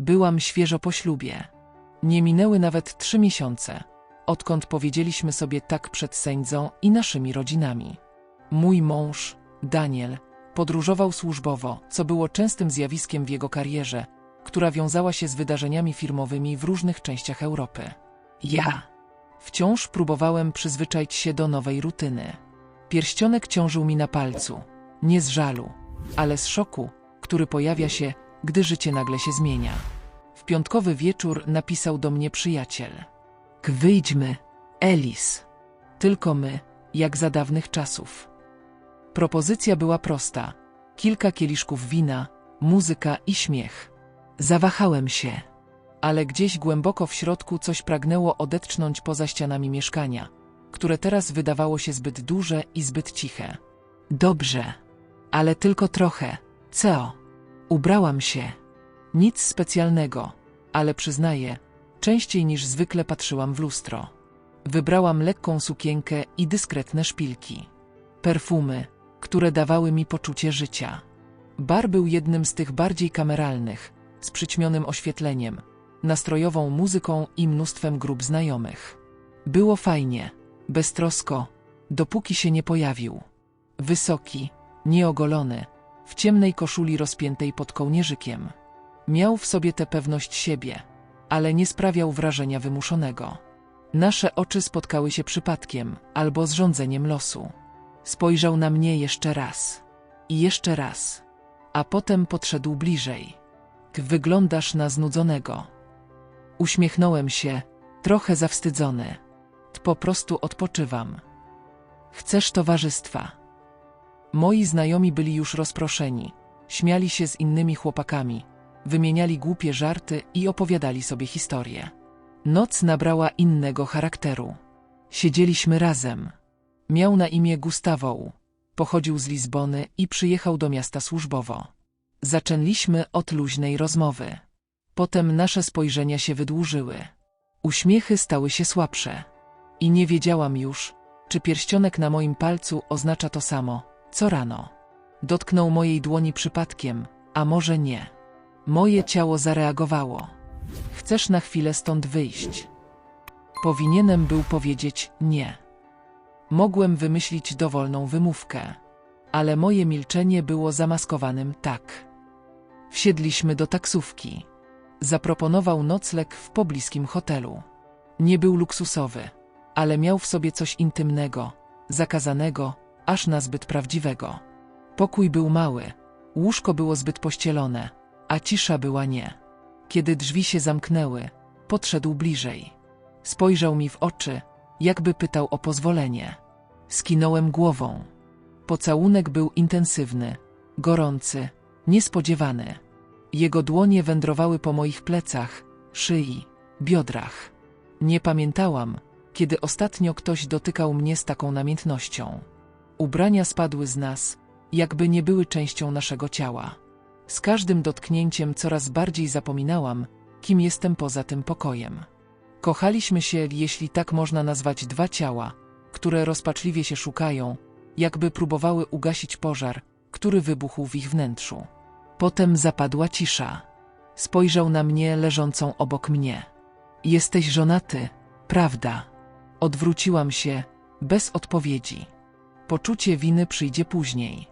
Byłam świeżo po ślubie. Nie minęły nawet trzy miesiące, odkąd powiedzieliśmy sobie tak przed sędzą i naszymi rodzinami. Mój mąż, Daniel, podróżował służbowo, co było częstym zjawiskiem w jego karierze, która wiązała się z wydarzeniami firmowymi w różnych częściach Europy. Ja wciąż próbowałem przyzwyczaić się do nowej rutyny. Pierścionek ciążył mi na palcu, nie z żalu, ale z szoku, który pojawia się, gdy życie nagle się zmienia. W piątkowy wieczór napisał do mnie przyjaciel. Wyjdźmy, Elis. Tylko my, jak za dawnych czasów. Propozycja była prosta. Kilka kieliszków wina, muzyka i śmiech. Zawahałem się, ale gdzieś głęboko w środku coś pragnęło odetchnąć poza ścianami mieszkania, które teraz wydawało się zbyt duże i zbyt ciche. Dobrze, ale tylko trochę. Co? Ubrałam się. Nic specjalnego, ale przyznaję, częściej niż zwykle patrzyłam w lustro. Wybrałam lekką sukienkę i dyskretne szpilki. Perfumy, które dawały mi poczucie życia. Bar był jednym z tych bardziej kameralnych, z przyćmionym oświetleniem, nastrojową muzyką i mnóstwem grup znajomych. Było fajnie, beztrosko, dopóki się nie pojawił. Wysoki, nieogolony, w ciemnej koszuli rozpiętej pod kołnierzykiem. Miał w sobie tę pewność siebie, ale nie sprawiał wrażenia wymuszonego. Nasze oczy spotkały się przypadkiem albo z rządzeniem losu. Spojrzał na mnie jeszcze raz i jeszcze raz, a potem podszedł bliżej. Wyglądasz na znudzonego. Uśmiechnąłem się, trochę zawstydzony. Po prostu odpoczywam. Chcesz towarzystwa? Moi znajomi byli już rozproszeni, śmiali się z innymi chłopakami, wymieniali głupie żarty i opowiadali sobie historie. Noc nabrała innego charakteru. Siedzieliśmy razem. Miał na imię Gustavo. Pochodził z Lizbony i przyjechał do miasta służbowo. Zaczęliśmy od luźnej rozmowy. Potem nasze spojrzenia się wydłużyły. Uśmiechy stały się słabsze. I nie wiedziałam już, czy pierścionek na moim palcu oznacza to samo, co rano. Dotknął mojej dłoni przypadkiem, a może nie. Moje ciało zareagowało. Chcesz na chwilę stąd wyjść? Powinienem był powiedzieć nie. Mogłem wymyślić dowolną wymówkę, ale moje milczenie było zamaskowanym tak. Wsiedliśmy do taksówki. Zaproponował nocleg w pobliskim hotelu. Nie był luksusowy, ale miał w sobie coś intymnego, zakazanego, aż nazbyt prawdziwego. Pokój był mały, łóżko było zbyt pościelone, a cisza była nie. Kiedy drzwi się zamknęły, podszedł bliżej. Spojrzał mi w oczy, jakby pytał o pozwolenie. Skinąłem głową. Pocałunek był intensywny, gorący, niespodziewany. Jego dłonie wędrowały po moich plecach, szyi, biodrach. Nie pamiętałam, kiedy ostatnio ktoś dotykał mnie z taką namiętnością. Ubrania spadły z nas, jakby nie były częścią naszego ciała. Z każdym dotknięciem coraz bardziej zapominałam, kim jestem poza tym pokojem. Kochaliśmy się, jeśli tak można nazwać dwa ciała, które rozpaczliwie się szukają, jakby próbowały ugasić pożar, który wybuchł w ich wnętrzu. Potem zapadła cisza. Spojrzał na mnie leżącą obok mnie. Jesteś żonaty, prawda? Odwróciłam się, bez odpowiedzi. Poczucie winy przyjdzie później.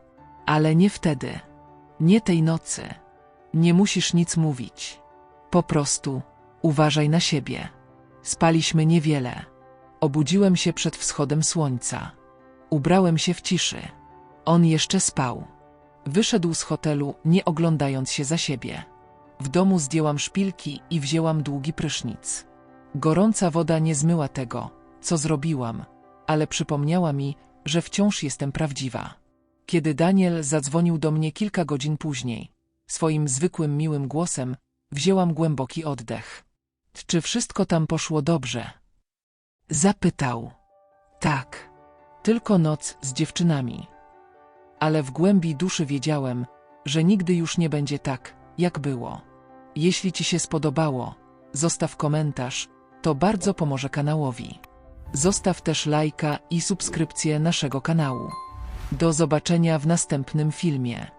Ale nie wtedy. Nie tej nocy. Nie musisz nic mówić. Po prostu uważaj na siebie. Spaliśmy niewiele. Obudziłem się przed wschodem słońca. Ubrałem się w ciszy. On jeszcze spał. Wyszedł z hotelu, nie oglądając się za siebie. W domu zdjęłam szpilki i wzięłam długi prysznic. Gorąca woda nie zmyła tego, co zrobiłam, ale przypomniała mi, że wciąż jestem prawdziwa. Kiedy Daniel zadzwonił do mnie kilka godzin później, swoim zwykłym miłym głosem, wzięłam głęboki oddech. Czy wszystko tam poszło dobrze? Zapytał. Tak. Tylko noc z dziewczynami. Ale w głębi duszy wiedziałem, że nigdy już nie będzie tak, jak było. Jeśli Ci się spodobało, zostaw komentarz, to bardzo pomoże kanałowi. Zostaw też lajka i subskrypcję naszego kanału. Do zobaczenia w następnym filmie.